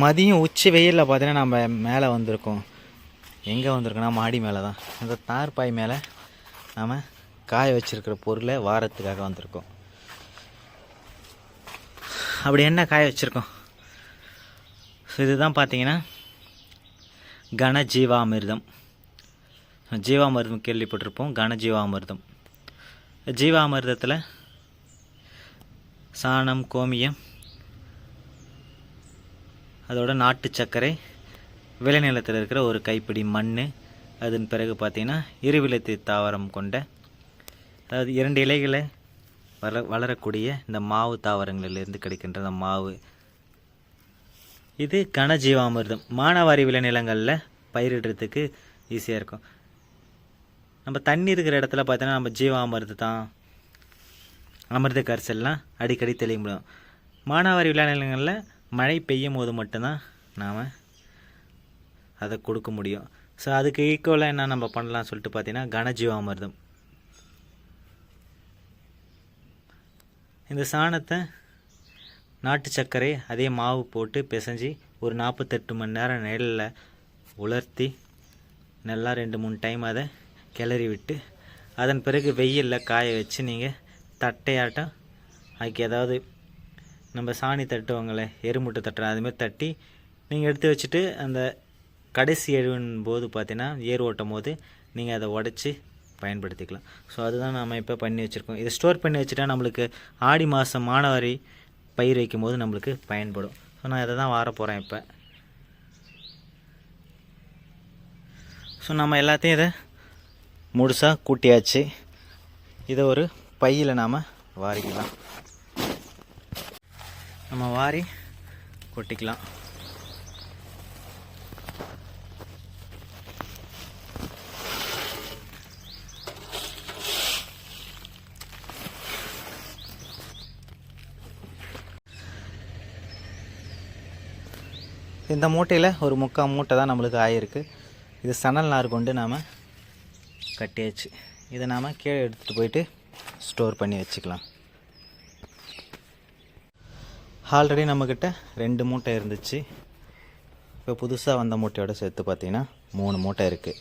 மதியம் உச்சி வெயிலில் பார்த்தீங்கன்னா நம்ம மேலே வந்திருக்கோம். எங்கே வந்திருக்கோன்னா மாடி மேலே தான் இந்த தார்பாய் மேலே நாம் காய வச்சுருக்கிற பொருளை வாரத்துக்காக வந்திருக்கோம். அப்படி என்ன காய வச்சுருக்கோம்? ஸோ இதுதான் பார்த்தீங்கன்னா கன ஜீவாமிர்தம் ஜீவாமிர்தம் கேள்விப்பட்டிருப்போம். கன ஜீவாமிர்தம் ஜீவாமிர்தத்தில் சாணம் கோமியம் அதோட நாட்டு சர்க்கரை விளைநிலத்தில் இருக்கிற ஒரு கைப்பிடி மண் அதன் பிறகு பார்த்திங்கன்னா இருவிலத்து தாவரம் கொண்ட அதாவது இரண்டு இலைகளை வள வளரக்கூடிய இந்த மாவு தாவரங்களிலிருந்து கிடைக்கின்ற அந்த மாவு. இது கனஜீவாமிர்தம். மானாவாரி விளைநிலங்களில் பயிரிடுறதுக்கு ஈஸியாக இருக்கும். நம்ம தண்ணி இருக்கிற இடத்துல பார்த்தீங்கன்னா நம்ம ஜீவாமிர்தம் தான் அமிர்த கரிசல்லாம் அடிக்கடி தெளிய முடியும் மானாவாரி விளைநிலங்களில் மழை பெய்யும் போது மட்டும்தான் நாம் அதை கொடுக்க முடியும். ஸோ அதுக்கு ஈக்குவலாக என்ன நம்ம பண்ணலாம் சொல்லிட்டு பார்த்தீங்கன்னா கனஜீவாமிர்தம். இந்த சாணத்தை நாட்டு சர்க்கரை அதே மாவு போட்டு பிசைஞ்சு ஒரு நாற்பத்தெட்டு மணி நேரம் நிழலில் உலர்த்தி நல்லா ரெண்டு மூணு டைம் அதை கிளறி விட்டு அதன் பிறகு வெயிலில் காய வச்சு நீங்கள் தட்டையாட்டம் அதுக்கு ஏதாவது நம்ம சாணி தட்டுவாங்களே எருமுட்டை தட்டுற அதுமாரி தட்டி நீங்கள் எடுத்து வச்சுட்டு அந்த கடைசி எழுவின் போது பார்த்தீங்கன்னா ஏர் ஓட்டும் போது நீங்கள் அதை உடச்சி பயன்படுத்திக்கலாம். ஸோ அதுதான் நாம் இப்போ பண்ணி வச்சுருக்கோம். இதை ஸ்டோர் பண்ணி வச்சுட்டா நம்மளுக்கு ஆடி மாதம் மானாவாரி பயிர் வைக்கும் போது நம்மளுக்கு பயன்படும். ஸோ நான் இதை தான் வார போகிறேன் இப்போ. ஸோ நம்ம எல்லாத்தையும் இதை முழுசாக கூட்டியாச்சு. இதை ஒரு பையில் நாம் வாரிக்கலாம். நம்ம வாரி கொட்டிக்கலாம். இந்த மூட்டையில் ஒரு முக்கால் மூட்டை தான் நம்மளுக்கு ஆகிருக்கு இது சணல் நார் கொண்டு நாம் கட்டியாச்சு. இதை நாம் கீழே எடுத்துகிட்டு போயிட்டு ஸ்டோர் பண்ணி வச்சுக்கலாம். ஆல்ரெடி நம்மக்கிட்ட ரெண்டு மூட்டை இருந்துச்சு. இப்போ புதுசாக வந்த மூட்டையோட சேர்த்து பார்த்தீங்கன்னா மூணு மூட்டை இருக்குது